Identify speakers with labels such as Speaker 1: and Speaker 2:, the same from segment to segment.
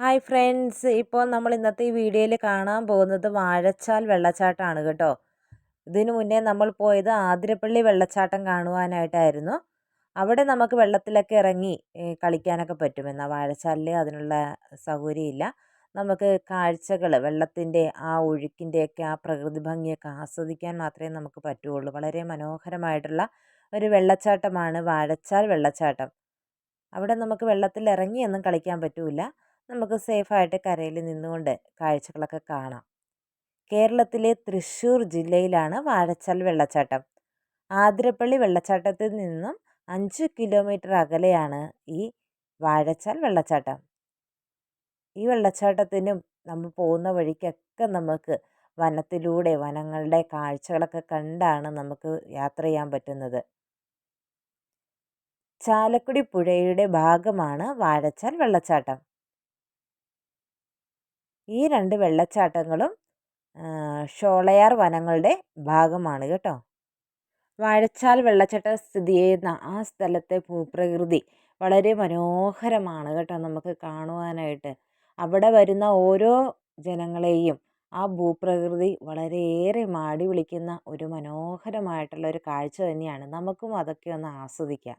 Speaker 1: Hi friends ഇപ്പോൾ നമ്മൾ ഇന്നത്തെ ഈ വീഡിയോയിൽ കാണാൻ പോകുന്നത് വാഴച്ചാൽ വെള്ളച്ചാട്ടമാണ് കേട്ടോ. ഇതിനു മുന്നേ നമ്മൾ പോയത് ആതിരപ്പള്ളി വെള്ളച്ചാട്ടം കാണുവാനായിട്ടായിരുന്നു. അവിടെ നമുക്ക് വെള്ളത്തിലൊക്കെ ഇറങ്ങി കളിക്കാനൊക്കെ പറ്റും. എന്നാൽ വാഴച്ചാലിൽ അതിനുള്ള സൗകര്യമില്ല. നമുക്ക് കാഴ്ചകൾ വെള്ളത്തിന്റെ ആ ഒഴുക്കിന്റെയൊക്കെ ആ പ്രകൃതി ഭംഗിയൊക്കെ ആസ്വദിക്കാൻ മാത്രമേ നമുക്ക് പറ്റുകയുള്ളൂ. വളരെ മനോഹരമായിട്ടുള്ള ഒരു വെള്ളച്ചാട്ടമാണ് വാഴച്ചാൽ വെള്ളച്ചാട്ടം. അവിടെ നമുക്ക് വെള്ളത്തിൽ ഇറങ്ങിയൊന്നും കളിക്കാൻ പറ്റില്ല. നമുക്ക് സേഫായിട്ട് കരയിൽ നിന്നുകൊണ്ട് കാഴ്ചകളൊക്കെ കാണാം. കേരളത്തിലെ തൃശ്ശൂർ ജില്ലയിലാണ് വാഴച്ചാൽ വെള്ളച്ചാട്ടം. ആതിരപ്പള്ളി വെള്ളച്ചാട്ടത്തിൽ നിന്നും അഞ്ച് കിലോമീറ്റർ അകലെയാണ് ഈ വാഴച്ചാൽ വെള്ളച്ചാട്ടം. ഈ വെള്ളച്ചാട്ടത്തിനും നമ്മൾ പോകുന്ന വഴിക്കൊക്കെ നമുക്ക് വനത്തിലൂടെ വനങ്ങളുടെ കാഴ്ചകളൊക്കെ കണ്ടാണ് നമുക്ക് യാത്ര ചെയ്യാൻ പറ്റുന്നത്. ചാലക്കുടി പുഴയുടെ ഭാഗമാണ് വാഴച്ചാൽ വെള്ളച്ചാട്ടം. ഈ രണ്ട് വെള്ളച്ചാട്ടങ്ങളും ഷോളയാർ വനങ്ങളുടെ ഭാഗമാണ് കേട്ടോ. വാഴച്ചാൽ വെള്ളച്ചാട്ടം സ്ഥിതി ചെയ്യുന്ന ആ സ്ഥലത്തെ ഭൂപ്രകൃതി വളരെ മനോഹരമാണ് കേട്ടോ നമുക്ക് കാണുവാനായിട്ട്. അവിടെ വരുന്ന ഓരോ ജനങ്ങളെയും ആ ഭൂപ്രകൃതി വളരെയേറെ മാടി വിളിക്കുന്ന ഒരു മനോഹരമായിട്ടുള്ള ഒരു കാഴ്ച തന്നെയാണ്. നമുക്കും അതൊക്കെ ഒന്ന് ആസ്വദിക്കാം.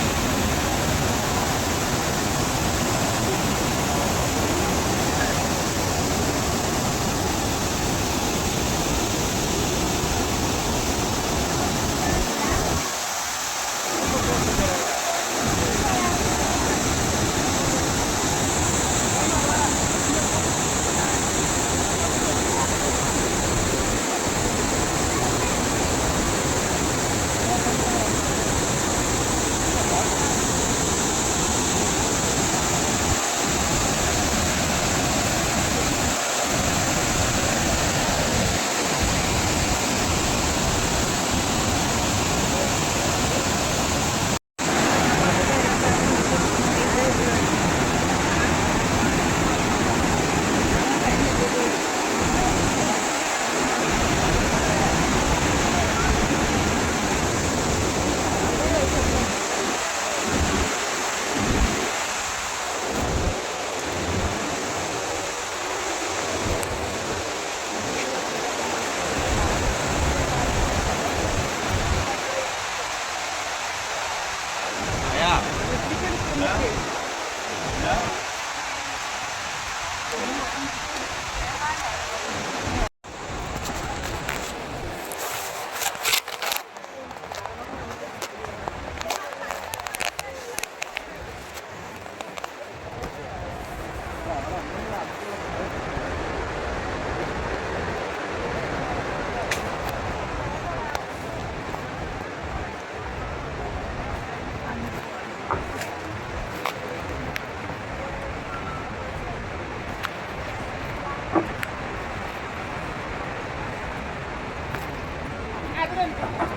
Speaker 2: branca.